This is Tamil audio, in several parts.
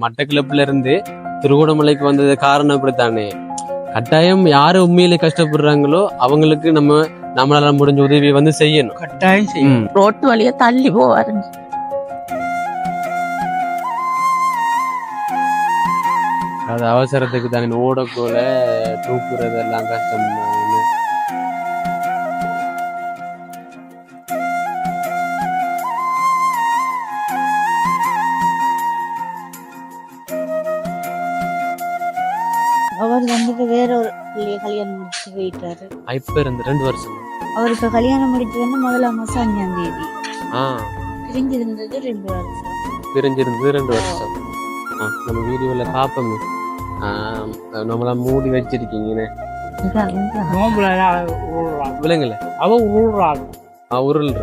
மட்டக்கிளப்புல இருந்து திருகோணமலைக்கு வந்தது காரணம் இப்படித்தானே? கட்டாயம் யாரு உண்மையிலே கஷ்டப்படுறாங்களோ அவங்களுக்கு நம்ம நம்மளால முடிஞ்ச உதவியை வந்து செய்யணும். கட்டாயம் செய்யும் ம். ரோட்டு வழியா தள்ளி போவாருங்க. அது அவசரத்துக்கு தானே ஓடக்கூட தூக்குறது எல்லாம் கஷ்டம் இப்ப இருந்து ரெண்டு வருஷம். அவர் இப்ப கல்யாணம் முடிச்சு வந்து முதலாம் மாசம் அஞ்சாம் தேதி. ஆ. பிரிஞ்சு இருந்தது ரெண்டு வருஷம். பிரிஞ்சிருந்தது ரெண்டு வருஷம். ஆ, நம்ம வீடியோல பாப்போமே. ஆ, நம்மளா மூடி வச்சிருக்கீங்கன்னு. விலங்குல? அவ உருள்றாங்க ஆ உருள்ற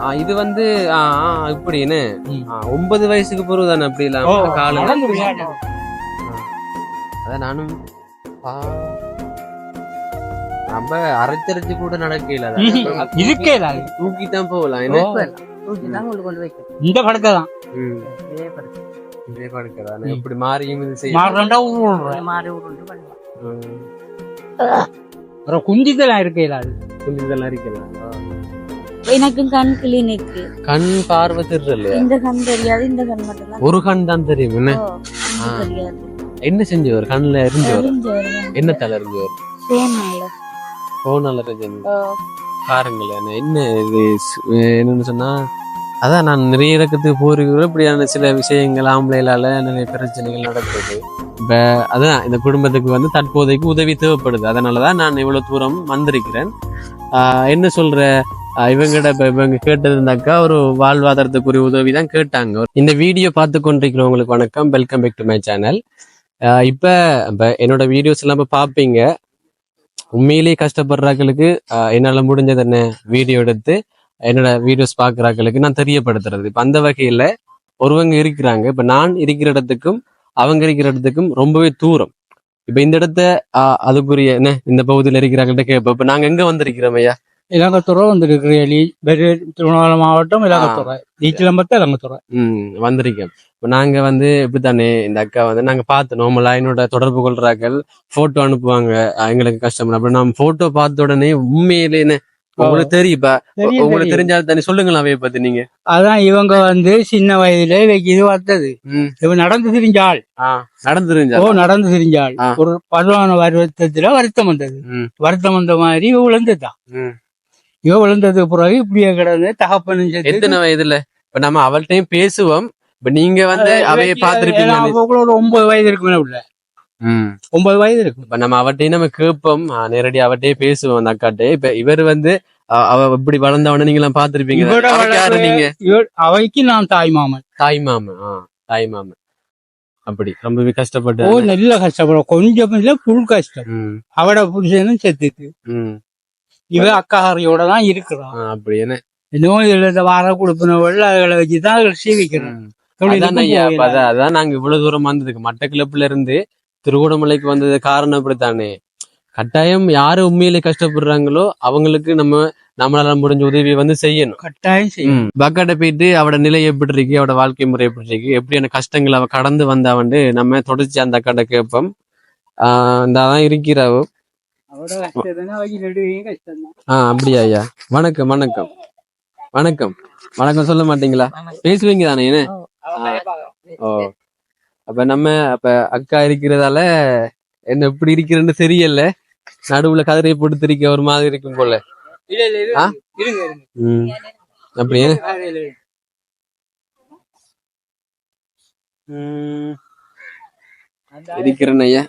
ஆ. இது வந்து ஆ, ஆ, இப்படின்னு? ஒன்பது வயசுக்கு பிறகு தானே அப்படி இல்லாம காலம். அதான் நானும் ரொம்ப அரைச்சரைச்சு கூட நடக்கல. இருக்கே. தூக்கி தான் போகலாம். இந்த படத்தை தான். ம். இதே படுக்கதானே இப்படி மாறியும் இது செய்ய மாறண்டா உருள்றேன் மாறி உருண்டு குஞ்சிதெல்லாம் இருக்கே இல்ல அது. கொஞ்சம் இதெல்லாம் இருக்கலாம் எனக்கும் கண் கிளினிக்கு கண் பார்வை தெரியல இந்த கண் தெரியாது இந்த கண் மட்டும் தான் ஒரு கண் தான் தெரியும். என்ன? தெரியாது. என்ன செஞ்சவர்? கண்ணுல எரிஞ்சவர்? தெரிஞ்சவர் என்ன தலை எரிஞ்சவர்? சோனால போனால எரிஞ்சவர் பாருங்களேன் என்ன இது? என்னன்னு சொன்னா அதான் நான் நிறைய இறக்கத்துக்கு போறீங்க இப்படியான சில விஷயங்கள் ஆம்பளைலால நிறைய பிரச்சனைகள் நடக்குது. இப்ப அதான் இந்த குடும்பத்துக்கு வந்து தற்போதைக்கு உதவி தேவைப்படுது. அதனாலதான் நான் இவ்வளவு தூரம் வந்திருக்கிறேன். என்ன சொல்ற? ஆஹ் இவங்கிட்ட இப்ப இவங்க கேட்டதுனாக்கா ஒரு வாழ்வாதாரத்துக்குரிய உதவி தான் கேட்டாங்க. இந்த வீடியோ பார்த்து கொண்டிருக்கிறவங்களுக்கு வணக்கம். Welcome back to my channel இப்ப இப்ப என்னோட வீடியோஸ் எல்லாம் இப்போ பார்ப்பீங்க உண்மையிலேயே கஷ்டப்படுறாக்களுக்கு ஆஹ் என்னால முடிஞ்சது என்ன? வீடியோ எடுத்து என்னோட வீடியோஸ் பார்க்குறாக்களுக்கு நான் தெரியப்படுத்துறது. இப்போ அந்த வகையில ஒருவங்க இருக்கிறாங்க. இப்ப நான் இருக்கிற இடத்துக்கும் அவங்க இருக்கிற இடத்துக்கும் ரொம்பவே தூரம். இப்ப இந்த இடத்த ஆஹ் அதுக்குரிய என்ன இந்த பகுதியில் இருக்கிறாங்கள்ட்ட கேட்போம். இப்போ நாங்க எங்க வந்திருக்கிறோம் ஐயா? இலங்கத்துறை வந்திருக்கு பெரிய திருவண்ணாமலை மாவட்டம் இலங்கத்துறை ஈச்சிலம்பத்தை இலங்கத்துறை ம் வந்திருக்கேன். இப்ப நாங்க வந்து இப்படித்தானே இந்த அக்கா வந்து நாங்க பார்த்து நார்மலா என்னோட தொடர்பு கொள்றாக்கள் போட்டோ அனுப்புவாங்க எங்களுக்கு கஷ்டம். அப்ப நான் போட்டோ பார்த்த உடனே உண்மையிலே என்ன உங்களுக்கு தெரியும், உங்களுக்கு. தெரிஞ்சாலும் தானே சொல்லுங்களா அவைய பத்தி நீங்க. அதான் இவங்க வந்து சின்ன வயதுல இது வந்தது. இவன் நடந்து திரிஞ்சாள். நடந்து தெரிஞ்சா ஓ நடந்து திரிஞ்சாள். ஒரு பதினான வருத்தத்துல வருத்தம் வந்தது. வருத்தம் வந்த மாதிரி விழுந்துட்டான் ம். இவ விழுந்ததுக்கு பிறகு இப்படியே கிடந்து தகப்பனும் எத்தனை வயதுல? இப்ப நம்ம அவள்கிட்டயும் பேசுவோம். இப்ப நீங்க வந்து அவைய பாத்திருப்பீங்க ஒரு ஒன்பது வயது இருக்குமே உள்ள. ஒன்பது வயது இருக்கும் இப்ப நம்ம அவட்டையும் நம்ம கேட்போம். நேரடி அவட்டையே பேசுவோம் அந்த அக்காட்டே. இப்ப இவர் வந்து அவ இப்படி வளர்ந்தவன நீங்க எல்லாம் பாத்திருப்பீங்க நீங்க? அவைக்கு நான் தாய் மாமன். தாய் மாமன் தாய் மாமன் அப்படி ரொம்பவே கஷ்டப்பட்டு ஓ நல்ல கஷ்டப்படும் கொஞ்சம் இல்ல புல் கஷ்டம். அவட புருஷனும் செத்துட்டு. ம். இவ அக்காஹாரியோட தான் இருக்கிறான் அப்படி என்ன நோயில் இந்த வார கொடுப்பினவள் அதுகளை வச்சுதான் சீவிக்கிறேன் ம். அதான் நாங்க இவ்வளவு தூரம் வந்ததுக்கு. மட்டக்கிளப்புல இருந்து திருகோணமலைக்கு வந்தது காரணம் இப்படித்தானே கட்டாயம் யாரு உண்மையிலே கஷ்டப்படுறாங்களோ அவங்களுக்கு நம்ம நம்மளால முடிஞ்ச உதவியை வந்து செய்யணும். கட்டாயம் செய்யும் பக்காட்ட போயிட்டு அவட நிலை எப்படி இருக்கு அவட வாழ்க்கை முறை எப்படி இருக்கு எப்படியான கஷ்டங்களை அவ கடந்து வந்தாவண்டு நம்ம தொடர்ச்சி அந்த அக்காட்ட கேட்போம். ஆஹ் இந்த அதான் இருக்கிறாவோ. அப்படியா ஐயா? வணக்கம் வணக்கம். வணக்கம். வணக்கம் சொல்ல மாட்டீங்களா? பேசுவீங்க தானே என்ன? ஓ அப்ப நம்ம அப்ப அக்கா இருக்கிறதால என்ன எப்படி இருக்கிறேன்னு தெரியல. நடுவுல கதிரை போட்டு திரிக்க ஒரு மாதிரி இருக்கும் போல. அப்படியே. இருக்கிறேன் ஐயா.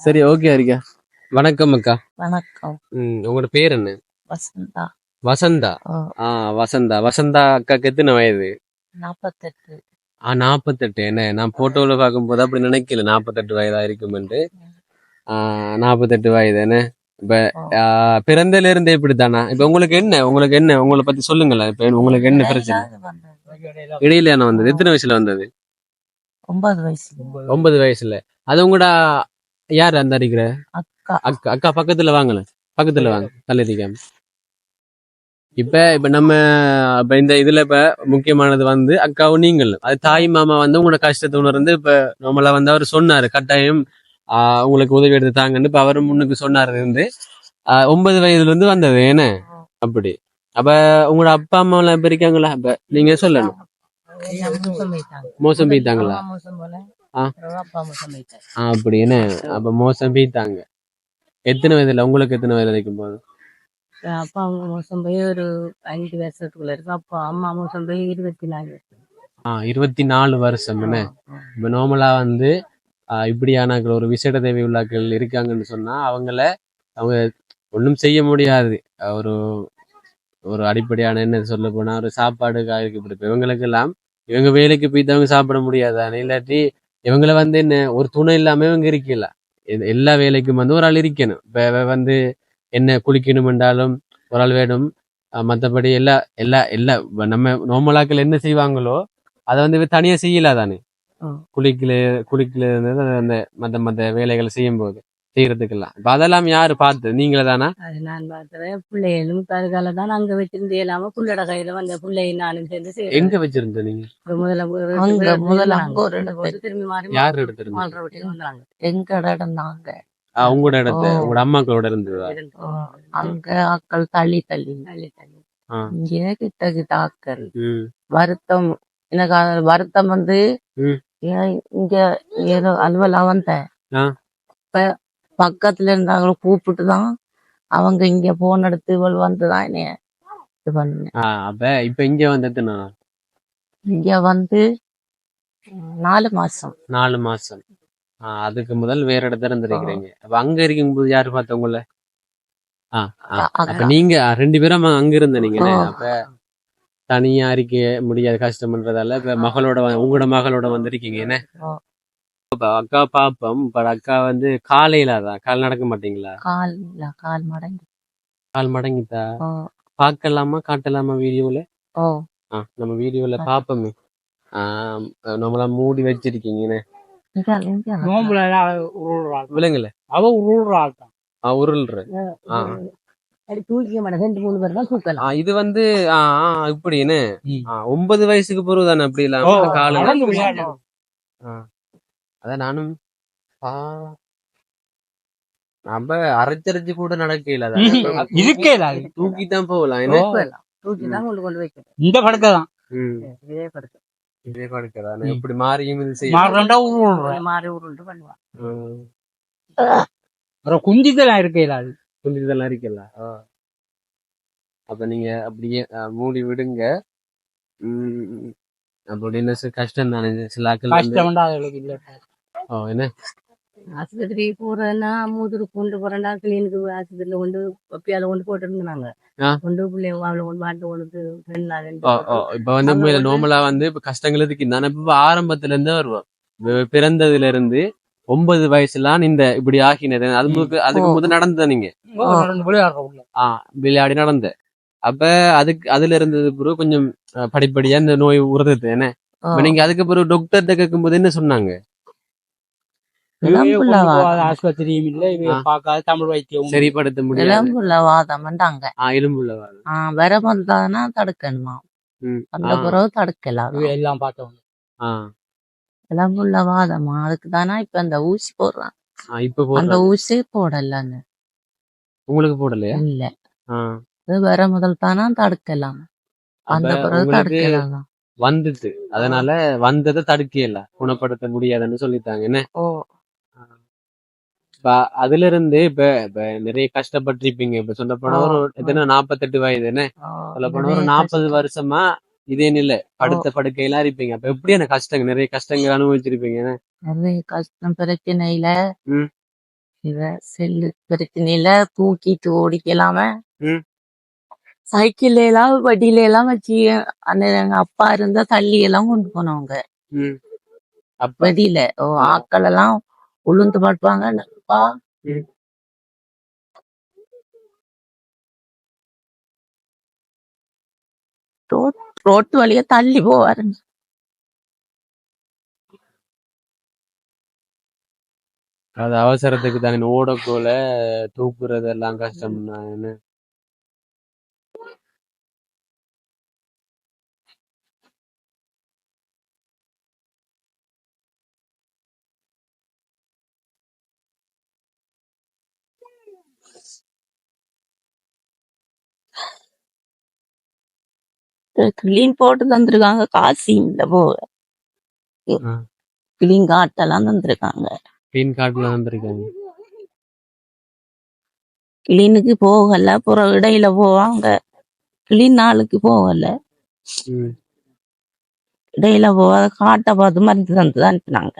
சரி ஓகே ஹரிகா. வணக்கம் அக்கா. வணக்கம். உங்களோட பேர் என்ன? வசந்தா. வசந்தா? ஆ. வசந்தா. வசந்தா அக்காக்கு எத்தனை வயது? நாப்பத்தெட்டு. ஆ நாற்பத்தெட்டு என்ன நான் போட்டோல பார்க்கும்போது அப்படி நினைக்கல. நாற்பத்தெட்டு வயதா இருக்குமென்று நாற்பத்தெட்டு வயது. என்ன? இப்ப பிறந்தல இருந்தே இப்படித்தானா? இப்ப உங்களுக்கு என்ன? உங்களுக்கு என்ன? உங்களை பத்தி சொல்லுங்களேன். இப்ப உங்களுக்கு என்ன பிரச்சனை. இடையில என்ன வந்தது? எத்தனை வயசுல வந்தது? ஒன்பது வயசு ஒன்பது வயசுல. அது உங்களோட யார் அந்த அடிக்கிற? அக்கா. அக்கா அக்கா பக்கத்துல வாங்கல. பக்கத்துல வாங்க. தள்ளிருக்காம. இப்ப இப்ப நம்ம இப்ப இந்த இதுல இப்ப முக்கியமானது வந்து அக்காவும் நீங்களும். அது தாய் மாமா வந்து உங்களோட கஷ்டத்தை உணர்ந்து இப்ப நம்மள வந்து அவர் சொன்னாரு. கட்டாயம் ஆஹ் உங்களுக்கு உதவி எடுத்து தாங்கன்னு இப்ப அவரும் முன்னுக்கு சொன்னாரு இருந்து. ஆஹ் ஒன்பது வயதுல இருந்து வந்தது. என்ன? அப்படி. அப்ப உங்களோட அப்பா அம்மா எல்லாம் இப்ப இருக்காங்களா? அப்ப நீங்க சொல்லணும். மோசம் போயிட்டாங்களா? ஆ. அப்பா மோசம் போயிட்டாங்க எத்தனை வயதுல உங்களுக்கு எத்தனை வயது வரைக்கும் போதும் அப்பா மோசம் போய் ஒரு அஞ்சு வருஷத்துக்குள்ள இருக்கு. அப்பா அம்மா மோசம் போய் இருபத்தி நாலு ஆஹ் இருபத்தி நாலு வருஷம் என்ன? இப்போ நார்மலா வந்து இப்படியான ஒரு விசேட தேவை உள்ளாக்கள் இருக்காங்கன்னு சொன்னா அவங்கள அவங்க ஒன்றும் செய்ய முடியாது. ஒரு ஒரு அடிப்படையான என்ன சொல்ல போனா ஒரு சாப்பாடு காய்க்கு இப்படி இவங்களுக்கு எல்லாம் இவங்க வேலைக்கு போய் அவங்க சாப்பிட முடியாது. இல்லாட்டி இவங்கள வந்து என்ன ஒரு துணை இல்லாம இவங்க இருக்கல. எல்லா வேலைக்கும் வந்து ஒரு ஆள் இருக்கணும். இப்ப வந்து என்ன குளிக்கணும் என்றாலும் ஒரு ஆள் வேணும். மத்தபடி எல்லா எல்லா எல்லா நம்ம நார்மலாக்கள் என்ன செய்வாங்களோ அதை வந்து இவ தனியா செய்யல தானே. ம். குளிக்கல குளிக்கல அந்த மத்த மத்த வேலைகளை செய்யும் போது செய்யறதுக்கெல்லாம் இப்ப அதெல்லாம் யாரு பார்த்தது நீங்களே தானா அது நான் பார்த்துறேன் பிள்ளைகளும் தற்கால தான் அங்க வச்சிருந்து இல்லாம புள்ளட கையில வந்த பிள்ளை நானும் சேர்ந்து. எங்க வச்சிருந்த நீங்க இப்ப முதல்ல ஒரு அங்க இடத்துல முதல்ல. அங்க ஒரு இடத்துல. போட்டு திரும்பி மாறி யார் எடுத்திருந்தீங்க மால்ற வீட்டுக்கு வந்தாங்க எங்க இடம் தாங்க ஆஹ் உங்களோட இடத்த ஓ. உங்களோட அம்மாக்களோட இருந்ததா அங்க ஆக்கள் தள்ளி தள்ளி தள்ளி தள்ளி. இங்க கிட்ட கிட்ட ஆக்கள் ம் வருத்தம் எனக்கு அது வருத்தம் வந்து ம். ஏன் இங்க ஏதோ அலுவலா வந்தேன் ஆ. இப்ப பக்கத்துல இருந்தாங்க கூப்பிட்டு தான் அவங்க இங்க போன் எடுத்து இவள் வந்துதான் என்னைய இது பண்ண அப்ப இப்ப இங்க வந்து எத்தனை நாள்? இங்க வந்து நாலு மாசம். நாலு மாசம். அதுக்கு முதல் வேற இடத்துல இருந்திருக்கிறீங்க. அப்ப அங்க இருக்கும்போது யாரு பார்த்தவங்கள அப்ப. நீங்க ரெண்டு பேரும் அங்க- இருந்த நீங்க. அப்ப தனியா இருக்க முடியாது கஷ்டம்ன்றதால இப்ப மகளோட உங்களோட மகளோட வந்திருக்கீங்க. என்ன. இப்ப அக்கா பாப்போம் இப்ப அக்கா வந்து காலையில தான் கால் நடக்க மாட்டீங்களா? கால் இல்ல கால் மடங்கி. கால் மடங்கிட்டா? ஓ. பார்க்கலாமா காட்டலாமா வீடியோல? ஓ. ஆ நம்ம வீடியோல பாப்போமே. நம்மள மூடி வச்சிருக்கீங்க என்ன? இங்க இங்க நோம்புல உருள்றாள். விலங்குல? அவ உருள்றாள் தான் ஆ உருள்ற. ஆ. அப்படி தூக்கிக்க மாட்டேன். ரெண்டு மூணு பேர் தான் தூக்கலாம். ஆ, இது வந்து ஆ, ஆ, இப்படி என்ன? ம். ஆ, ஒன்பது வயசுக்கு பிறகு தானே அப்படி ஓ, இல்லாம கால நடந்து விளையாடு. அதான் நானும் ஆ, நம்ம அரைச்சரைச்சு கூட நடக்கல. இருக்கே. தூக்கி தான் போகலாம். தூக்கி தான் கொண்டு கொண்டு வைக்கிறேன் இந்த படத்தை தான். இதே படுத்து இதே படுக்கிறதா ம். இப்படி மாறியும் இது செய்யும் மாறி உருண்டு பண்ணுவான். குஞ்சிதெல்லாம் இருக்கே இல்ல அது. கொஞ்சம் இதெல்லாம் இருக்கல. அப்ப நீங்க அப்படியே மூடி விடுங்க. ம், அப்படின்னு கஷ்டம் தானே? சில கஷ்டம் இல்ல. என்ன? ஆஸ்பத்திரி போறேன்னா மூதுரு கொண்டு போறேன்னா கிளீனுக்கு ஆஸ்பத்திரியில கொண்டு பப்பியால கொண்டு போட்டு இருந்தாங்க. கொண்டு பிள்ளைய அவளை கொண்டு பாட்டு கொண்டு ரெண்டு நாள் இப்ப வந்து உண்மையில வந்து- நார்மலா வந்து இப்ப கஷ்டங்கள் இருக்கு. தானே இப்ப ஆரம்பத்துல இருந்தே வருவோம் பிறந்ததுல இருந்து ஒன்பது வயசுலாம் இந்த இப்படி ஆகினது. அது அதுக்கு. முதல் நடந்த நீங்க விளையாடி நடந்த அப்ப அதுக்கு அதுல இருந்தது பிறகு கொஞ்சம் படிப்படியா இந்த நோய் உறதுது. என்ன? நீங்க அதுக்கு பிறகு டாக்டர்கிட்ட கேட்கும்போது என்ன சொன்னாங்க இவையே கொண்டு இளம்புள்ள போகாத வாதம் ஆஸ்பத்திரியும் இல்ல தமிழ் வைத்தியம் சரிப்படுத்த முடியாது. இளம்புள்ள வாதம்ண்டாங்க ஆ எலும்புள்ளவா ஆஹ் வர வந்தானா தடுக்கணுமா. அந்த பிறகு தடுக்கலாம் எல்லாம் பார்த்தவங்க. ஆ, இளம்புள்ள வாதமா? அதுக்கு தானா இப்ப அந்த ஊசி போடுறான் இப்ப அந்த ஊசி போடலன்னு உங்களுக்கு போடலையா? இல்ல. இது வர முதல் தானா தடுக்கலாம் அந்த பிறகு தடுக்கலாம் வந்துட்டு. அதனால வந்ததை தடுக்கல. குணப்படுத்த முடியாதுன்னு சொல்லிட்டாங்க. என்ன? இப்ப அதுல இருந்து இப்ப இப்ப நிறைய கஷ்டப்பட்டிருப்பீங்க. இப்ப சொல்ல போனா ஒரு. எத்தனை நாப்பத்தெட்டு வயது என்ன? சொல்ல போனா ஒரு நாற்பது. வருஷமா இதே நிலை. படுத்த படுக்கையெல்லாம் இருப்பீங்க. அப்ப எப்படி எனக்கு கஷ்டங்கள் நிறைய கஷ்டங்கள் அனுபவிச்சிருப்பீங்க? நிறைய கஷ்டம். பிரச்சனையில. இத செல்லு. பிரச்சனையில தூக்கிட்டு ஓடிக்கலாம. ம். சைக்கிள்ல எல்லாம் வண்டியில எல்லாம் வச்சு அந்த எங்க அப்பா இருந்தா தள்ளி எல்லாம் கொண்டு போனவங்க. ம். அப்ப? வெளியில ஓ ஆக்கள் எல்லாம் உளுந்து பாட்டுவாங்க அப்பா ரோட்டு வழியா தள்ளி போவாருங்க. அது அவசரத்துக்கு தானே ஓடக்கோல தூக்குறது எல்லாம் கஷ்டம் கிளீன் போட்டு தந்திருக்காங்க. காசு ஆ. கிளீன் காட்டெல்லாம் தந்திருக்காங்க. கிளீன் கார்டுல வந்திருக்காங்க கிளீனுக்கு போகல. அப்புறம் இடையில போவாங்க. கிளீன் நாளுக்கு போகல. இடையில போகாத காட்டை பார்த்து மருந்து தந்து தான் அனுப்பினாங்க.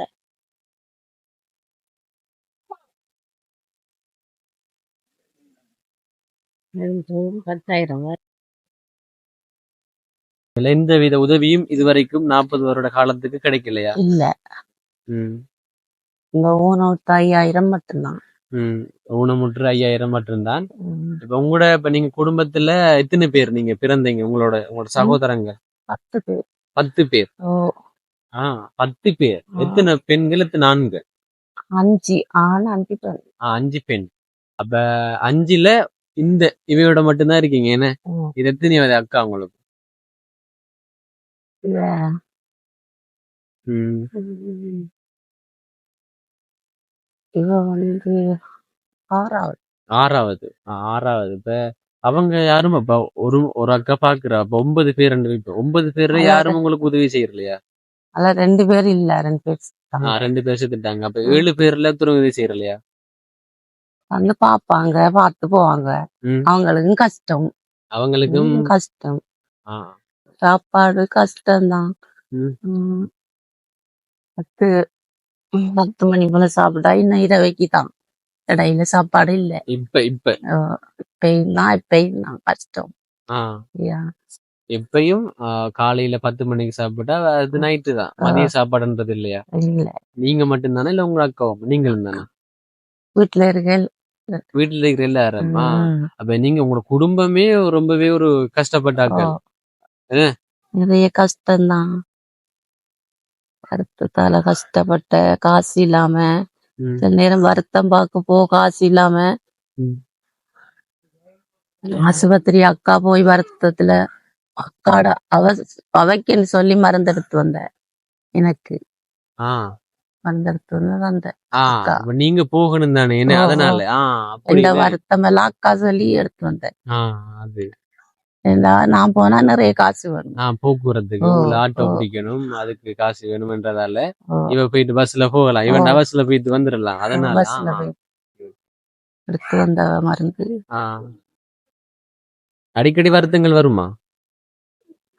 பத்தாயிரம் எந்த வித உதவியும் இதுவரைக்கும் நாற்பது வருட காலத்துக்கு கிடைக்கலையா? இல்ல. இந்த ஊனவுட்டு ஐயாயிரம் மட்டும்தான். ம். ஊனமுற்று ஐயாயிரம் மட்டும்தான். இப்ப உங்களோட இப்ப நீங்க குடும்பத்துல எத்தனை பேர் நீங்க பிறந்தீங்க? உங்களோட உங்களோட சகோதரங்க? பத்து பேர். பத்து பேர். ஆ பத்து பேர். எத்தனை பெண்கள் எத்தனை ஆண்கள்? அஞ்சு. ஆண் அஞ்சு பெண். அஞ்சு பெண். அப்ப அஞ்சுல இந்த இவையோட மட்டும்தான் இருக்கீங்க. என்ன. இது எத்தனையாவது அக்கா உங்களுக்கு? இல்ல. ம் ம். இவ வந்து ஆறாவது. ஆறாவது. ஆ, ஆறாவது. இப்ப அவங்க யாரும் அப்ப ஒரு ஒரு அக்கா பாக்குறா. அப்ப ஒன்பது பேர் ரெண்டு இப்ப ஒன்பது பேர்ல. யாரும் உங்களுக்கு உதவி செய்யறலையா? அதுல ரெண்டு பேர் இல்ல. ரெண்டு பேர். ஆ, ரெண்டு பேர் செத்துட்டாங்க. அப்ப ஏழு பேர்ல ஒருத்தரும் உதவி செய்யறலையா? வந்து பாப்பாங்க பார்த்து போவாங்க. ம். அவங்களுக்கும் கஷ்டம். அவங்களுக்கும் ம், கஷ்டம். ஆ, சாப்பாடு கஷ்டம்தான். ம். ம். பத்து ம், பத்து மணி போல சாப்பிட்டா இன்னும் இரவைக்கு தான் இடையில சாப்பாடு இல்ல. இப்ப இப்ப. இப்பயும் தான் இப்பயும் தான் கஷ்டம். ஆ. யா. எப்பயும் ஆ, காலையில பத்து மணிக்கு சாப்பிட்டா அது நைட்டு தான் மதிய சாப்பாடுன்றது இல்லையா? இல்ல. நீங்க மட்டும்தானே இல்ல உங்க அக்காவும்? நீங்களும் தானே? வீட்டுல இருக்க வீட்டுல இருக்கிற எல்லாரும். ஆ. ம். அப்ப நீங்க உங்களோட குடும்பமே ரொம்பவே ஒரு கஷ்டப்பட்ட ஆட்கள். ஓ. நிறைய கஷ்டம்தான். வருத்தத்தால கஷ்டப்பட்ட காசு இல்லாம. சில நேரம் வருத்தம் பார்க்க போ காசு இல்லாம. ஆஸ்பத்திரி அக்கா போய் வருத்தத்துல அக்காட அவ அவைக்குன்னு சொல்லி மருந்தெடுத்து வந்த எனக்கு. ஆ. மருந்தெடுத்து வந்து வந்த அக்கா. நீங்க போகணும் தானே. அதனால. இந்த வருத்தம் எல்லாம் அக்கா சொல்லி எடுத்து வந்தேன். நான் போனா நிறைய காசு வேணும் போக்குவரத்துக்கு ஆட்டோ. பிடிக்கணும் அதுக்கு காசு வேணும்ன்றதால இவ போயிட்டு பஸ்ல போகலாம். இவன். பஸ்ல போயிட்டு வந்துடலாம் அதனால பஸ்ல போய் எடுத்து வந்த மருந்து. அடிக்கடி வருத்தங்கள் வருமா?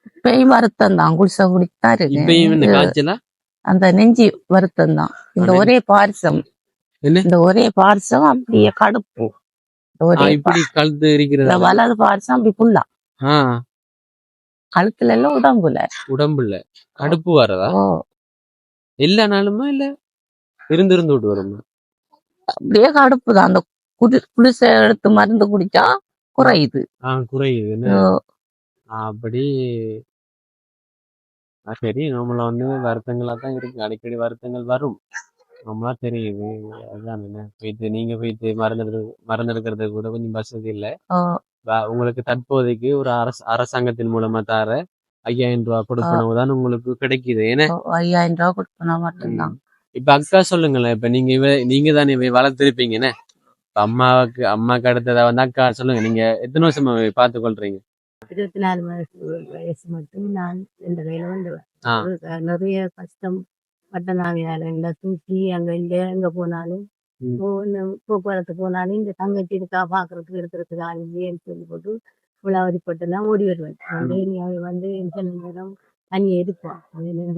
இப்பயும் வருத்தம் தான். குளிச குடித்தான் இருக்கு அந்த நெஞ்சி வருத்தம் தான். இந்த ஒரே பாரிசம்? இந்த ஒரே பாரிசம் அப்படியே கடுப்பு. இப்படி கழுத்து வலது பாரிசம் அப்படி புல்லா ஆ. கழுத்துல எல்லாம் உடம்புல. உடம்புல. கடுப்பு வரதா? எல்லா நாளுமா இல்ல இருந்து இருந்து விட்டு வருமா? அப்படியே கடுப்பு தான் அந்த குடி குளிச எடுத்து மருந்து குடிச்சா குறையுது. ஆ குறையுது அப்படி சரி நம்மள வந்து வருத்தங்களா தான் இருக்கு. அடிக்கடி வருத்தங்கள் வரும். நம்மளா தெரியுது. அதுதான் என்ன போயிட்டு நீங்க போயிட்டு மறந்துடுறது மறந்தெடுக்கிறது கூட கொஞ்சம் வசதி இல்லை. உங்களுக்கு தற்போதைக்கு ஒரு அரச அரசாங்கத்தின் மூலமா தார ஐயாயிரம் ரூபாய் கொடுக்கணும் தான் உங்களுக்கு கிடைக்குது. ஏன்னா ஐயாயிரம் ரூபாய் கொடுக்கணும் மட்டும்தான். இப்ப அக்கா சொல்லுங்களேன் இப்ப நீங்க இவ நீங்க தானே இவ வளர்த்திருப்பீங்கன்னு இப்ப அம்மாவுக்கு அம்மாக்கு அடுத்ததா வந்து அக்கா சொல்லுங்க நீங்க எத்தனை வருஷமா பார்த்து கொள்றீங்க இருபத்தி நாலு வயசு மட்டும் நான் இந்த ஆ. ஒரு நிறைய கஷ்டம் பட்டநாவியால இந்த தூக்கி அங்க இங்க எங்க போனாலும் போக்குவரத்து போனாலும் இந்த தங்கச்சி இருக்கா பாக்குறதுக்கு இருக்கிறதுக்கு ஆள் இல்லையேன்னு சொல்லி போட்டு விழாவரிப்பட்டெல்லாம் ஓடி வருவேன் வந்து நீ அவ வந்து சில நேரம் தண்ணி இருப்பான்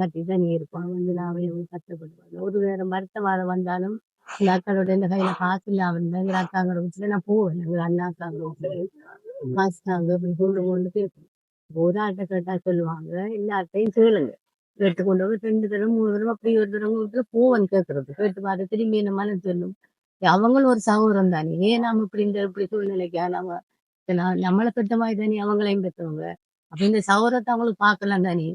கட்டி தண்ணி இருப்பான் வந்து நான் அவன் கஷ்டப்படுவேன். ஒரு நேரம் வருத்தமாக வந்தாலும் இந்த அக்காளோட இந்த கையில காசு இல்லாம இருந்தா எங்க அக்காங்கிற வீட்டுல நான் போவேன். எங்க அண்ணா அக்காங்கிற வீட்டுல காசு தாங்க அப்படி கொண்டு கொண்டு பேசுவேன் ஒரு ஆட்டை கேட்டா சொல்லுவாங்க எல்லாத்தையும் கேளுங்க கேட்டு கொண்டு போய் ரெண்டு தடவை மூணு தடவை அப்படி ஒரு தடவை போவன் கேட்கறது கேட்டு பார்த்து திரும்பி என்ன மனம் சொல்லும் அவங்களும் ஒரு சகோதரம் தானே? ஏன் நாம இப்படி இந்த இப்படி சூழ்நிலைக்கா நாம நான் நம்மளை பெற்ற மாதிரி தானே அவங்களையும் பெற்றவங்க. அப்ப இந்த சகோதரத்தை அவங்களுக்கு பார்க்கலாம் தானே?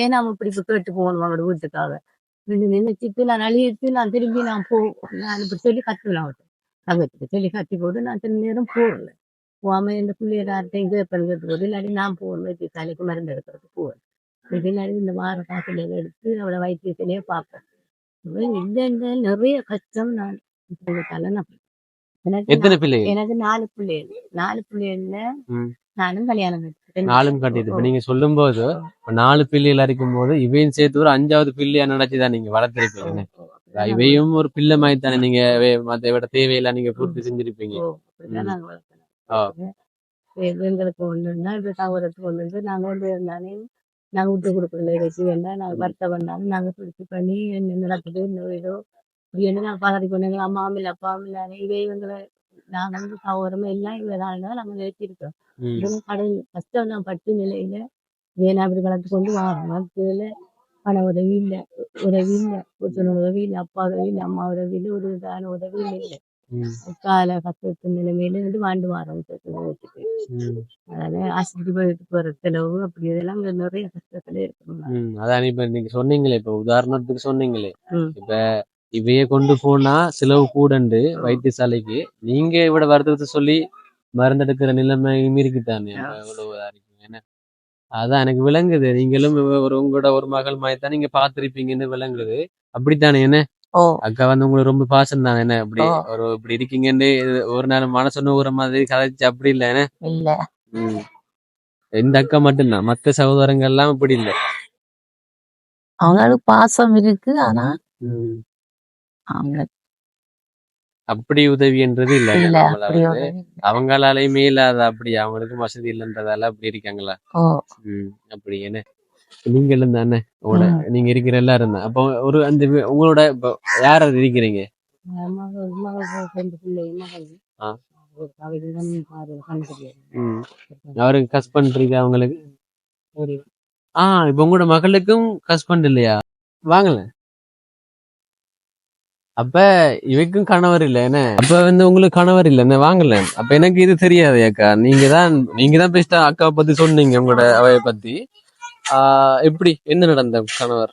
ஏன் நாம இப்படி இப்ப கேட்டு போகணும் அவங்களோட வீட்டுக்காக? நினைச்சிட்டு நான் அழியிட்டு நான் திரும்பி நான் போ நான் இப்படி சொல்லி கத்துவேன் அவர்கிட்ட. தங்கத்துக்கு சொல்லி கத்தி போட்டு நான் திரும்ப நேரம் போகல. போகாம இந்த பிள்ளையார்ட்டையும் கேட்பேன் கேட்டு போது இல்லாட்டி நான் போவேன் வைத்திய தலைக்கு மருந்து எடுக்கிறதுக்கு போவேன் இல்லாட்டி இந்த வார காசுல எடுத்து அவளை வைத்தியத்திலேயே பார்ப்பேன் இந்த இந்த நிறைய கஷ்டம் நான் நான் எனக்கு எனக்கு நாலு பிள்ளைகள். நாலு பிள்ளைகள்ல. நானும் கல்யாணம் நாலும் கட்டிட்டு. இப்ப நீங்க சொல்லும் போது நாலு பிள்ளைகள் அரைக்கும் போது இவையும் சேர்த்து ஒரு அஞ்சாவது பிள்ளையா நினைச்சுதான் நீங்க வளர்த்திருப்பீங்க. இவையும் ஒரு பிள்ளை மாதிரி தானே நீங்க மத்த விட தேவையெல்லாம் நீங்க பூர்த்தி செஞ்சிருப்பீங்க. எங்களுக்கு ஒண்ணுன்னா இப்ப தவறத்துக்கு ஒண்ணு. நாங்க வந்து இருந்தாலும் நாங்க விட்டு கொடுக்கல வச்சு வேண்டாம் நாங்க வருத்தம் பண்ணாலும் நாங்க பிடிச்சி பண்ணி என்ன நடக்குது என்ன ஏதோ இப்படின்னு நாங்க பதறி கொண்டு அம்மா இல்லை அப்பா இல்லை இவை இவங்களை நாங்க வந்து சகோதரமா எல்லாம் இவனால நாங்க வச்சிருக்கோம் ம். இதுவும் கடல் கஷ்டம் நான் பட்டு நிலையில ஏன்னா அப்படி வளர்த்து கொண்டு வரோம் வளர்த்ததுல பண உதவி இல்லை உதவி இல்லை புத்தன உதவி இல்லை அப்பா உதவி இல்லை அம்மா உதவி இல்லை ஒரு இதான உதவி இல்லை கால கஷ்டத்து நிலைமையில இருந்து வாழ்ந்து வரோம் அதனால ஆஸ்பத்திரி போயிட்டு போற செலவு அப்படி இதெல்லாம் நிறைய கஷ்டத்துல இருக்கணும் ம். அதான் இப்ப நீங்க சொன்னீங்களே இப்ப உதாரணத்துக்கு சொன்னீங்களே. இப்ப இவைய கொண்டு போனா செலவு கூடண்டு வைத்தியசாலைக்கு நீங்க இவட வருத்தத்தை சொல்லி மருந்தெடுக்கிற நிலைமையும் இருக்குதானே? இருக்கீங்க என்ன? அதான் எனக்கு விளங்குது. நீங்களும் ஒரு உங்களோட ஒரு மகள் மாதிரி தான் நீங்க பாத்திருப்பீங்கன்னு விளங்குது. அப்படித்தானே என்ன? அக்கா வந்து உங்களுக்கு ரொம்ப பாசம் தான் என்ன அப்படி ஓ. ஒரு இப்படி இருக்கீங்கன்னு ஒரு நாள் மனசு நூற மாதிரி கதைச்சு அப்படி இல்ல என்ன? இல்ல. இந்த அக்கா மட்டும்தான் மத்த சகோதரங்கள் எல்லாம் இப்படி இல்ல. அவங்களுக்கு பாசம் இருக்கு ஆனா. அவங்க அப்படி உதவின்றது இல்ல. ஒரு- அவங்களாலையுமே இல்லாத அப்படி அவங்களுக்கு வசதி இல்லைன்றதால அப்படி இருக்காங்களா? அப்படி என்ன? நீங்களும் தானே? உங்களோட. நீங்க இருக்கிற எல்லாரும் தான். அப்போ ஒரு அந்த உங்களோட இப்போ யார் இருக்கிறீங்க? அவருக்கு ஹஸ்பண்ட் இருக்கு அவங்களுக்கு? ஒரு ஆ இப்போ உங்களோட மகளுக்கும் ஹஸ்பண்ட் இல்லையா? வாங்கல அப்ப இவைக்கும் கணவர் இல்ல என்ன? அப்ப வந்து உங்களுக்கு கணவர் இல்ல என்ன? வாங்கல அப்ப எனக்கு இது தெரியாது அக்கா. நீங்க தான் நீங்க தான் பெஸ்டா அக்கா பத்தி சொன்னீங்க உங்களோட அவைய பத்தி. ஆஹ் எப்படி? என்ன நடந்த கணவர்?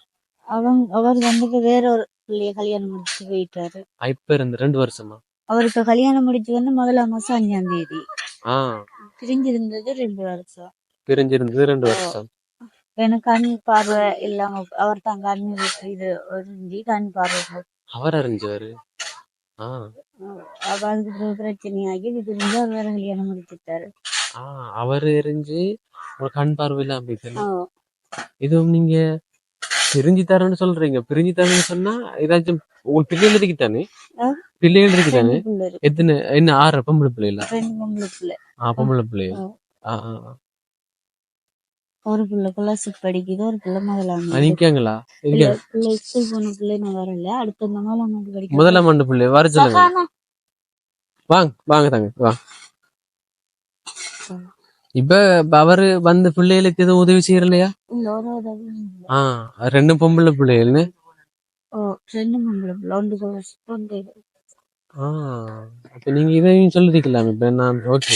அவங்க அவர் வந்துட்டு வேற ஒரு பிள்ளைய கல்யாணம் முடிச்சு போயிட்டாரு. இப்ப இருந்து ரெண்டு வருஷமா? அவருக்கு கல்யாணம் முடிச்சு வந்து முதலாம் மாசம் அஞ்சாம் தேதி. பிரிஞ்சிருந்தது ரெண்டு வருஷம். பிரிஞ்சிருந்தது ரெண்டு வருஷம். எனக்கு கண் பார்வை இல்லாம அவர் தான் கண் இது ஒரிஞ்சி கண் பார்வை. அவர் அதுக்கு பிறகு பிரச்சனையாகி இது பிரிஞ்சு அவர் வேற கல்யாணம் முடிச்சுட்டாரு. அவர் எரிஞ்சு ஒரு கண் பார்வை இல்லாம. இதுவும் நீங்க பிரிஞ்சு தரேன்னு சொல்றீங்க. பிரிஞ்சு தரேன்னு சொன்னா ஏதாச்சும் உங்களுக்கு பிள்ளைகள் இருக்குதானே ஆ? பிள்ளைகள் இருக்கு. எத்தனை? என்ன ஆறு பொம்பளை பிள்ளைகளா? ஆ பொம்பளை பிள்ளைகள். ஒரு பிள்ளை கிளாஸ் படிக்குது ஒரு பிள்ளை முதலாம் நிக்காங்களா பிள்ளை ஸ்கூல் போன பிள்ளை நான் வரல அடுத்த முதலாம் ஆண்டு படிக்க முதலாம் ஆண்டு பிள்ளை வர சொல்லுங்க. வாங்க வாங்க தாங்க வாங்க இப்ப அவரு வந்த பிள்ளைகளுக்கு எதுவும் உதவி இல்ல. ஆ ரெண்டு பொம்பளை பிள்ளைகள்னு? நீங்க இதையும் சொல்லிருக்கலாம் இப்ப நான் ஓகே.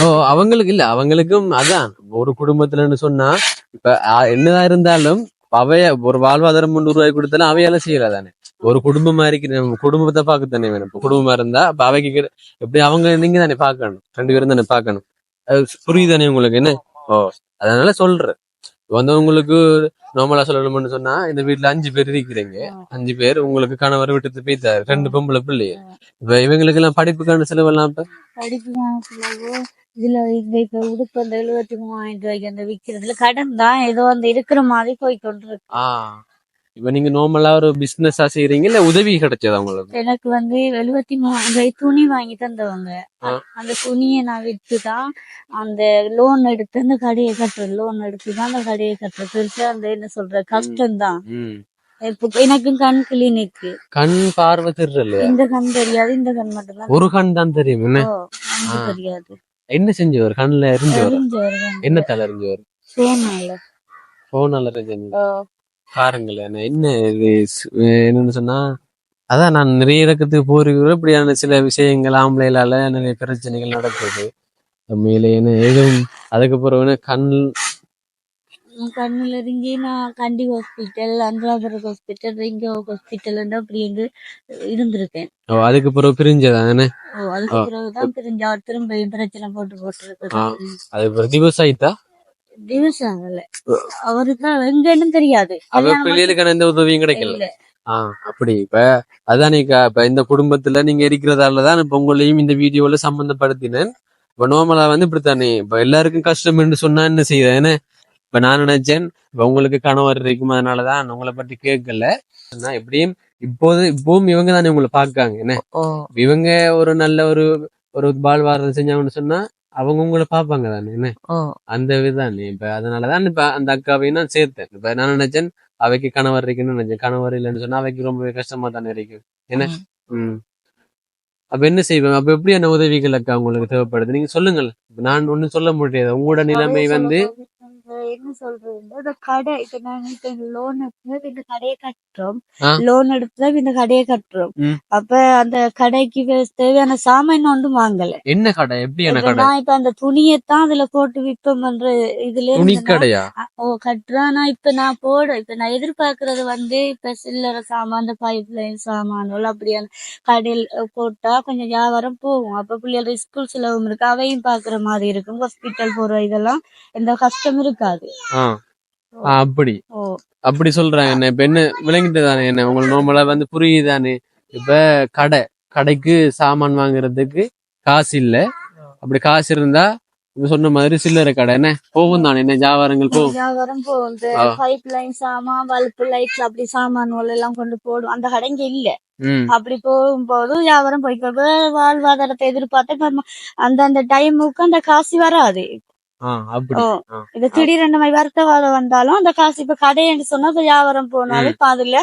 ஓ. அவங்களுக்கு இல்ல அவங்களுக்கும் அதான் ஒரு குடும்பத்துலன்னு சொன்னா இப்ப என்னதான் இருந்தாலும் அவைய ஒரு வாழ்வாதாரம் கொண்டு உருவாக்கி கொடுத்தாலும் அவையால செய்யலாம் தானே ஒரு குடும்பமா இருக்கிற குடும்பத்தை பார்க்க தானே வேணும். இப்ப குடும்பமா இருந்தா அப்ப அவைக்கு எப்படி அவங்க நீங்க தானே பார்க்கணும். ரெண்டு பேரும் தானே பார்க்கணும். அது புரியுதானே உங்களுக்கு என்ன? ஓ அதனால சொல்றேன். வந்து உங்களுக்கு நார்மலா சொல்லணும்னு சொன்னா இந்த வீட்டுல அஞ்சு பேர் இருக்கிறீங்க. அஞ்சு பேர் உங்களுக்கு கணவர் விட்டு போய்த்தாரு ரெண்டு பொம்பளை பிள்ளைங்க இப்ப இவங்களுக்கு எல்லாம் படிப்புக்கான செலவெல்லாம் இப்ப படிப்புக்கான செலவு. இதுல இப்ப உடுப்பு அந்த எழுபத்தி மூவாயிரம் ரூபாய்க்கு அந்த விக்கிறதுல கடன் தான். ஏதோ அந்த இருக்கிற மாதிரி போய் கொண்டிருக்கு இப்ப நீங்க நார்மலா ஒரு பிசினஸா செய்யறீங்க இல்ல உதவி கிடைச்சதா உங்களுக்கு? எனக்கு வந்து எழுபத்தி ரூபாய் துணி வாங்கி தந்தவங்க. அந்த துணியை நான் விற்று தான் அந்த லோன் எடுத்து அந்த கடையை கட்டுறேன் லோன் எடுத்து தான் அந்த கடையை கட்டுறேன் பெருசா அந்த என்ன சொல்ற கஷ்டம் தான் ம். இப்ப எனக்கும் கண் கிளினிக்கு கண் பார்வை தெரியலையா இந்த கண் தெரியாது இந்த கண் மட்டும்தான் ஒரு கண் தான் தெரியும் என்ன. தெரியாது. என்ன செஞ்சவர்? கண்ணுல எரிஞ்சவர்? என்ன தலை எரிஞ்சவர்? போனால எரிஞ்சவர். பாருங்களேன் என்ன இது? என்னன்னு சொன்னா அதான் நான் நிறைய இடத்துக்கு போறீங்க இப்படியான சில விஷயங்கள் ஆம்பளைலால நிறைய பிரச்சனைகள் நடக்குது. உண்மையில என்ன எதுவும் அதுக்கப்புறம் கண் கண்ணுல இருந்து நான் கண்டி ஹாஸ்பிட்டல் அந்திராபுரம் ஹாஸ்பிட்டல் ரிங்க ஹாஸ்பிட்டல் அப்படி என்று இருந்திருக்கேன். ஓ, அதுக்கு பிறகு பிரிஞ்சதானே ஓ அதுக்கு. பிறகுதான் தெரிஞ்ச அவர் திரும்ப பிரச்சனை போட்டு போட்டு ஆ. அது பிறகு ஆகல அவருக்கு எங்கன்னு தெரியாது. பிள்ளைகளுக்கான எந்த உதவியும் கிடைக்கல. அப்படி. இப்ப அதானேக்கா இப்ப இந்த குடும்பத்துல நீங்க இருக்கிறதால தான் இப்ப உங்களையும் இந்த வீடியோல சம்பந்தப்படுத்தினேன். இப்ப நார்மலா வந்து இப்படித்தானே. இப்ப எல்லாருக்கும் கஷ்டம் என்று சொன்னா என்ன செய்யுது இப்ப நான் நினைச்சேன் இப்ப உங்களுக்கு கணவர் இருக்கும் அதனாலதான் உங்களை பத்தி கேட்கல. நான் எப்படியும் இப்போது இப்பவும் இவங்க தானே உங்களை பாக்காங்க என்ன? இவங்க ஒரு நல்ல ஒரு ஒரு வாழ்வாரம் செஞ்சாங்கன்னு சொன்னா அவங்க உங்களை பாப்பாங்க தானே என்ன? அந்த இதுதானே. இப்ப அதனாலதான் இப்ப அந்த அக்காவையும் நான் சேர்த்தேன். இப்ப நான் நினைச்சேன் அவைக்கு கணவர் இருக்குன்னு நினைச்சேன். கணவர் இல்லைன்னு சொன்னா அவைக்கு ரொம்பவே கஷ்டமா தானே இருக்கும் என்ன? ம். அப்ப என்ன செய்வாங்க அப்ப எப்படி என்ன உதவிகள் அக்கா உங்களுக்கு தேவைப்படுது? நீங்க சொல்லுங்கள் நான் ஒண்ணும் சொல்ல முடியாது. உங்களோட நிலைமை வந்து என்ன சொல்றது? இந்த கடை இப்ப நாங்க இப்ப லோன் எடுத்து இந்த கடையை கட்டுறோம். லோன் எடுத்து இந்த கடையை கட்டுறோம். அப்ப அந்த கடைக்கு தேவையான சாமான் ஒன்றும் வாங்கல. என்ன கடை? எப்படி நான் இப்ப அந்த துணியைத்தான் அதுல போட்டு விற்பம் பண்ற இதுல கடையா ஓ கட்டுறேன். இப்ப நான் போட இப்ப நான் எதிர்பார்க்கறது வந்து இப்ப சில்லறை சாமான் அந்த பைப் லைன் சாமான்கள் அப்படியான கடையில் போட்டா கொஞ்சம் வியாபாரம் போகும். அப்ப பிள்ளைகள் ஸ்கூல் செலவும் இருக்கு. அவையும் பாக்குற மாதிரி இருக்கும். ஹாஸ்பிட்டல் போற இதெல்லாம் எந்த கஷ்டம் இருக்காது. அப்படி. அப்படி சொல்றாங்க. என்ன இப்ப என்ன விளங்கிட்டு தானே என்ன உங்களுக்கு நார்மலா வந்து புரியுதானே? இப்ப கடை. கடைக்கு சாமான் வாங்குறதுக்கு காசு இல்ல. அப்படி காசு இருந்தா இப்ப சொன்ன மாதிரி சில்லறை கடை. என்ன? போகும் தானே. என்ன வியாபாரங்கள் போகும்? வியாபாரம் போகும். இந்த. பைப் லைன் சாமான் பல்பு லைட்ஸ் அப்படி சாமான்கள் எல்லாம் கொண்டு போடும். அந்த கடை இங்க இல்ல. அப்படி போகும்போது வியாபாரம் போய்க்கோ வாழ்வாதாரத்தை எதிர்பார்த்து அந்த அந்த டைமுக்கு அந்த காசு வராது. இது திடீரெண்டு மாதிரி வருத்தவாதம் வந்தாலும் அந்த காசு இப்ப கடைன்னு சொன்னா வியாபாரம் போனாலும் இப்ப அதுல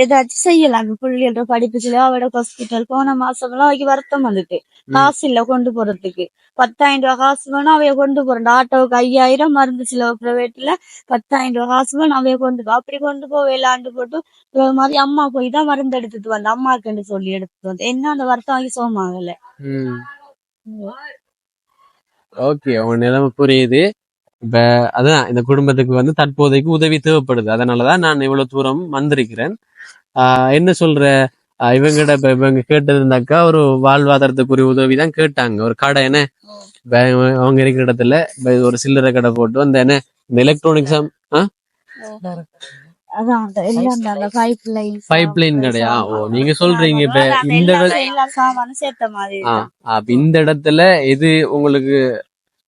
ஏதாச்சும் செய்யலாம். பிள்ளைகளோட படிப்பு செலவு அவட ஹாஸ்பிட்டல் போன மாசம் எல்லாம் அவைக்கு வருத்தம் வந்துட்டு. காசு இல்ல கொண்டு போறதுக்கு. பத்தாயிரம் ரூபாய் காசு வேணும் அவைய கொண்டு போறேன் ஆட்டோவுக்கு ஐயாயிரம் மருந்து செலவு பிரைவேட்ல பத்தாயிரம் ரூபாய் காசு வேணும் அவைய கொண்டு போ. அப்படி கொண்டு போ விளையாண்டு போட்டு மாதிரி அம்மா போய் தான் மருந்து எடுத்துட்டு வந்தேன் அம்மாக்குன்னு சொல்லி எடுத்துட்டு வந்து. என்ன அந்த வருத்தம் வாங்கி சோமாகல ஓகே உங்க நிலைமை புரியுது. இப்ப அதான் இந்த குடும்பத்துக்கு வந்து தற்போதைக்கு உதவி தேவைப்படுது. அதனாலதான் நான் இவ்வளவு தூரம் வந்திருக்கிறேன். ஆஹ் என்ன சொல்ற? இவங்கிட்ட இப்ப இவங்க கேட்டது இருந்தாக்கா ஒரு வாழ்வாதாரத்துக்குரிய உதவி தான் கேட்டாங்க. ஒரு கடை என்ன? அவங்க- இருக்கிற இடத்துல ஒரு சில்லறை கடை போட்டு அந்த என்ன? இந்த எலக்ட்ரானிக்ஸ் அதான் அந்த எல்லாம் அந்த- அந்த பைப் லைன் பைப் லைன் கடையா? ஓ நீங்க சொல்றீங்க இப்ப இந்த இட- எல்லா சாமானும் சேர்த்த மாதிரி ஆ, அப்ப இந்த இடத்துல எது உங்களுக்கு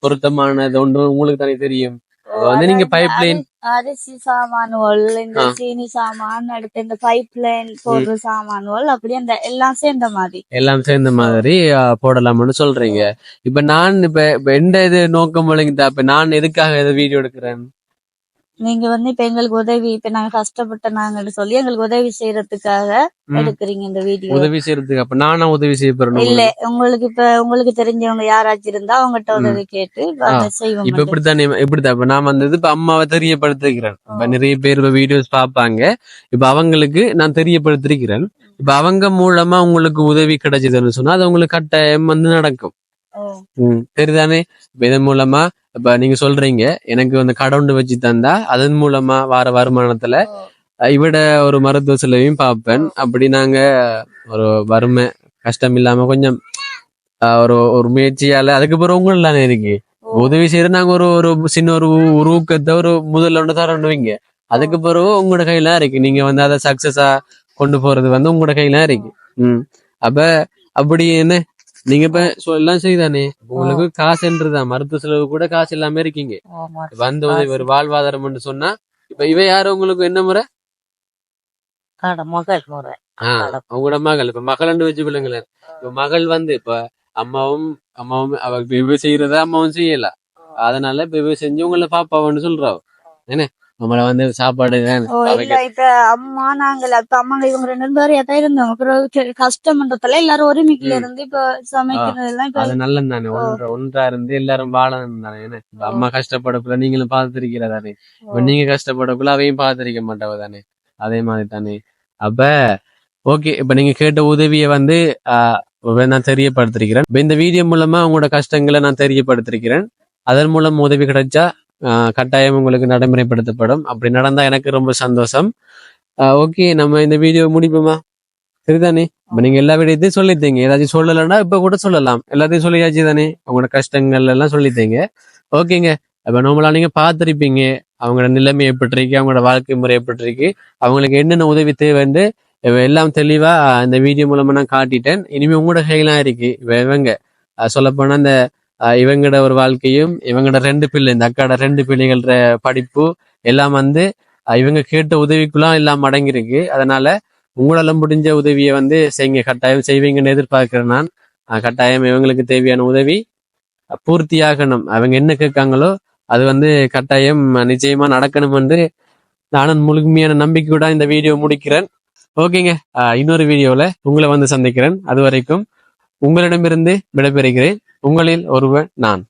பொருத்தமானது ஒன்று உங்களுக்கு தானே தெரியும். வந்து நீங்க பைப் லைன் அரிசி சாமான்கள் இந்த. சீனி சாமான் அடுத்து இந்த பைப் லைன் போடுற சாமான்கள் அப்படி அந்த எல்லாம் சேர்ந்த மாதிரி. எல்லாம் சேர்ந்த மாதிரி போடலாம்னு சொல்றீங்க. இப்ப நான் இப்ப இப்ப எந்த இது நோக்கம் விளங்கிட்டா இப்ப நான் எதுக்காக இதை வீடியோ எடுக்கிறேன்? நீங்க வந்து இப்ப எங்களுக்கு உதவி இப்ப நாங்க கஷ்டப்பட்ட நாங்கன்னு சொல்லி எங்களுக்கு உதவி செய்யறதுக்காக. எடுக்கிறீங்க இந்த வீடியோ. உதவி செய்யறதுக்கு அப்ப நானா உதவி செய்ய போறேன் இல்ல உங்களுக்கு? இப்ப உங்களுக்கு தெரிஞ்சவங்க யாராச்சும் இருந்தா அவங்ககிட்ட உதவி கேட்டு செய்வோம் இப்ப இப்படித்தானே இப்படித்தான். இப்ப நான் வந்தது இப்ப அம்மாவை தெரியப்படுத்திருக்கிறேன் இப்ப நிறைய பேர் இப்ப வீடியோஸ் பார்ப்பாங்க. இப்ப அவங்களுக்கு நான் தெரியப்படுத்திருக்கிறேன். இப்ப அவங்க மூலமா உங்களுக்கு உதவி கிடைச்சதுன்னு சொன்னா அது உங்களுக்கு கட்டாயம் வந்து நடக்கும். ஓ. ம். சரிதானே இப்ப இதன் மூலமா இப்ப நீங்க சொல்றீங்க எனக்கு வந்து கடவுண்டு வச்சு தந்தா அதன் மூலமா வார வருமானத்துல இவிட ஒரு மருத்துவ செலவையும் பார்ப்பேன் அப்படி நாங்க ஒரு வறுமை கஷ்டம் இல்லாம கொஞ்சம் ஒரு ஒரு முயற்சியால அதுக்கு பிறகு உங்களும் தானே இருக்கு உதவி செய்யற நாங்க ஒரு ஒரு சின்ன ஒரு ஒரு ஊக்கத்தை ஒரு முதல்ல ஒன்று தரணும் வைங்க அதுக்கு பிறகு உங்களோட கையில இருக்கு. நீங்க வந்து அதை சக்சஸா கொண்டு போறது வந்து உங்களோட கையில இருக்கு. ம். அப்ப அப்படி என்ன? நீங்க இப்ப எல்லாம் செய்தானே? உங்களுக்கு காசுன்றதுதான் மருத்துவ செலவு கூட காசு இல்லாம இருக்கீங்க. வந்த உதவி ஒரு வாழ்வாதாரம் சொன்னா இப்ப இவ யாரு? உங்களுக்கு என்ன முறை? மகள் முறை. ஆஹ் அவங்களோட மகள். இப்ப மகள்னு வச்சு கொள்ளுங்களேன் இப்ப மகள் வந்து இப்ப அம்மாவும் அம்மாவும் அவ செய்யறத அம்மாவும் செய்யல. அதனால இப்ப செஞ்சு உங்களை பாப்பாவன்னு சொல்றாவ. என்ன? நம்மள வந்து சாப்பாடு இப்ப அம்மா நாங்கள் அப்ப அம்மாங்க இவங்க ரெண்டு பேரும் தான் இருந்தவங்க. அப்புறம் கஷ்டம்ன்றதுல எல்லாரும் ஒருமிக்கல இருந்து இப்ப சமைக்கிறது எல்லாம் இப்ப அது நல்லது தானே. ஒன்றா ஒன்றா இருந்து எல்லாரும் வாழணும் தானே. இப்ப அம்மா கஷ்டப்படக்குள்ள நீங்களும் பார்த்திருக்கிற தானே? இப்ப நீங்க கஷ்டப்படக்குள்ள அவையும் பார்த்திருக்க மாட்டவ தானே? அதே மாதிரி தானே. அப்ப ஓகே இப்ப நீங்க கேட்ட உதவியை வந்து நான் தெரியப்படுத்திருக்கிறேன். இந்த வீடியோ மூலமா உங்களோட கஷ்டங்களை நான் தெரியப்படுத்திருக்கிறேன். அதன் மூலம் உதவி கிடைச்சா கட்டாயம் உங்களுக்கு நடைமுறைப்படுத்தப்படும். அப்படி நடந்தா எனக்கு ரொம்ப சந்தோஷம். ஓகே நம்ம இந்த வீடியோ முடிப்போமா? சரிதானே? இப்ப நீங்க எல்லா விடயத்தையும் சொல்லித்தீங்க ஏதாச்சும் சொல்லலைன்னா இப்ப கூட சொல்லலாம். எல்லாத்தையும் சொல்லியாச்சு தானே? அவங்களோட கஷ்டங்கள் எல்லாம் சொல்லித்தீங்க ஓகேங்க. அப்ப நம்மளா நீங்க பார்த்துருப்பீங்க. அவங்களோட நிலைமை எப்படி இருக்கு அவங்களோட வாழ்க்கை முறை எப்படி இருக்கு அவங்களுக்கு என்னென்ன உதவி தேவைன்னு எல்லாம் தெளிவா இந்த வீடியோ மூலமா நான் காட்டிட்டேன். இனிமே உங்களோட கையெல்லாம் இருக்கு. இவ இவங்க. சொல்லப்போனா இந்த இவங்களோட ஒரு வாழ்க்கையும் இவங்களோட ரெண்டு பிள்ளை இந்த அக்காட ரெண்டு பிள்ளைகள படிப்பு எல்லாம் வந்து இவங்க கேட்ட உதவிக்குலாம் எல்லாம் அடங்கியிருக்கு. அதனால உங்களால முடிஞ்ச உதவியை வந்து செய்யுங்க. கட்டாயம் செய்வீங்கன்னு எதிர்பார்க்கிறேன் நான். கட்டாயம் இவங்களுக்கு தேவையான உதவி பூர்த்தியாகணும் அவங்க என்ன கேட்காங்களோ அது வந்து கட்டாயம் நிச்சயமா நடக்கணும் என்று நானும் முழுமையான நம்பிக்கையோட இந்த வீடியோ முடிக்கிறேன். ஓகேங்க. இன்னொரு வீடியோவில் உங்களை வந்து சந்திக்கிறேன். அது வரைக்கும் உங்களிடமிருந்து விடைபெறுகிறேன். உங்களில் ஒருவன் நான்.